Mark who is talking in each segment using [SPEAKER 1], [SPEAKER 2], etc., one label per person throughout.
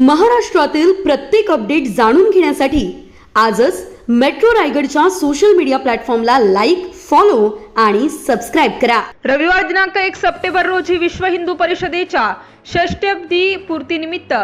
[SPEAKER 1] महाराष्ट्रातील प्रत्येक अपडेट जाणून घेण्यासाठी आजच मेट्रो रायगडच्या सोशल मीडिया प्लॅटफॉर्मला लाईक फॉलो आणि सबस्क्राईब करा.
[SPEAKER 2] रविवार दिनांक एक सप्टेंबर रोजी विश्व हिंदू परिषदेच्या षष्ट्यब्दी पूर्तीनिमित्त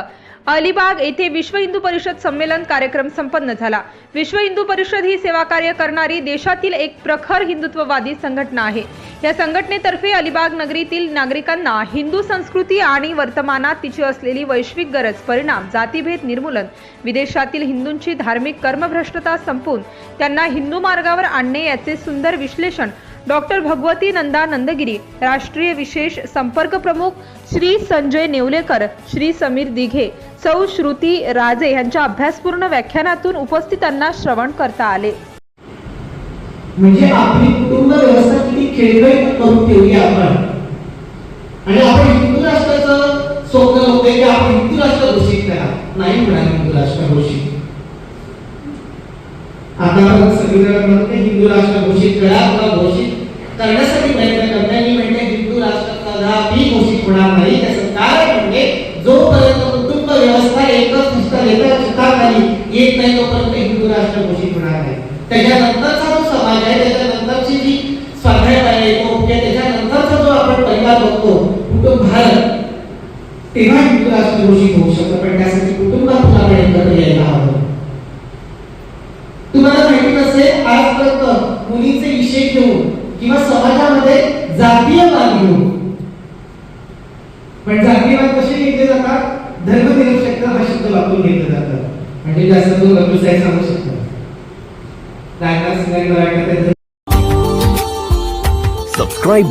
[SPEAKER 2] अलिबाग येथे विश्व हिंदू परिषद संमेलन कार्यक्रम संपन्न झाला. विश्व हिंदू परिषद ही सेवा कार्य करणारी देशातील एक प्रखर हिंदुत्ववादी संघटना आहे. या संघटनेतर्फे अलिबाग नगरीतील नागरिकांना हिंदू संस्कृती आणि वर्तमानात तिची असलेली वैश्विक गरज परिणाम जातीभेद निर्मूलन विदेशातील हिंदूंची धार्मिक कर्मभ्रष्टता संपून त्यांना हिंदू मार्गावर आणणे याचे सुंदर विश्लेषण डॉक्टर भगवती नंदा नंदगिरी राष्ट्रीय विशेष संपर्क प्रमुख श्री संजय नेवलेकर श्री समीर दिघे सौ श्रुती राजे यांच्या अभ्यासपूर्ण व्याख्यानातून उपस्थितांना श्रवण करता आले.
[SPEAKER 3] म्हणजे आपली करून ठेवली आपण. आणि आपण हिंदू राष्ट्राचं स्वप्न होते की आपण हिंदू राष्ट्र घोषित करा. नाही म्हणा हिंदू राष्ट्र घोषित. आता आपण संविधान म्हणते हिंदू राष्ट्र घोषित करा किंवा घोषित करण्यासाठी प्रयत्न करताय. मी म्हणते हिंदू राष्ट्र कदापि घोषित होणार नाही. त्याचं कारण म्हणजे जोपर्यंत कुटुंब व्यवस्था एकच नुसतं एका चित्राखाली येत नाही तोपर्यंत हिंदू राष्ट्र घोषित होणार नाही. त्याच्यानंतरचा जो समाज आहे त्याच्यानंतरची जी स्वाध्याय येतो किंवा त्याच्यानंतरचा जो आपण परिवार बघतो कुटुंब भारत तेव्हा हिंदू राष्ट्र घोषित होऊ शकतं पण त्यासाठी कुटुंबात आपण एकत्र यायला हवं. तुम्हाला माहिती नसेल आजपर्यंत मुलींचे विषय घेऊन किंवा समाजामध्ये जातीयवाद घेऊन पण जातीयवाद कसे घेतले जातात? धर्मनिरपेक्षता हा शब्द वापरून घेतलं जातं. म्हणजे जास्त तो रघु साहेब सांगू शकतो. राजनाथ सिंगांनी मला वाटतं त्यांचं
[SPEAKER 4] Subscribe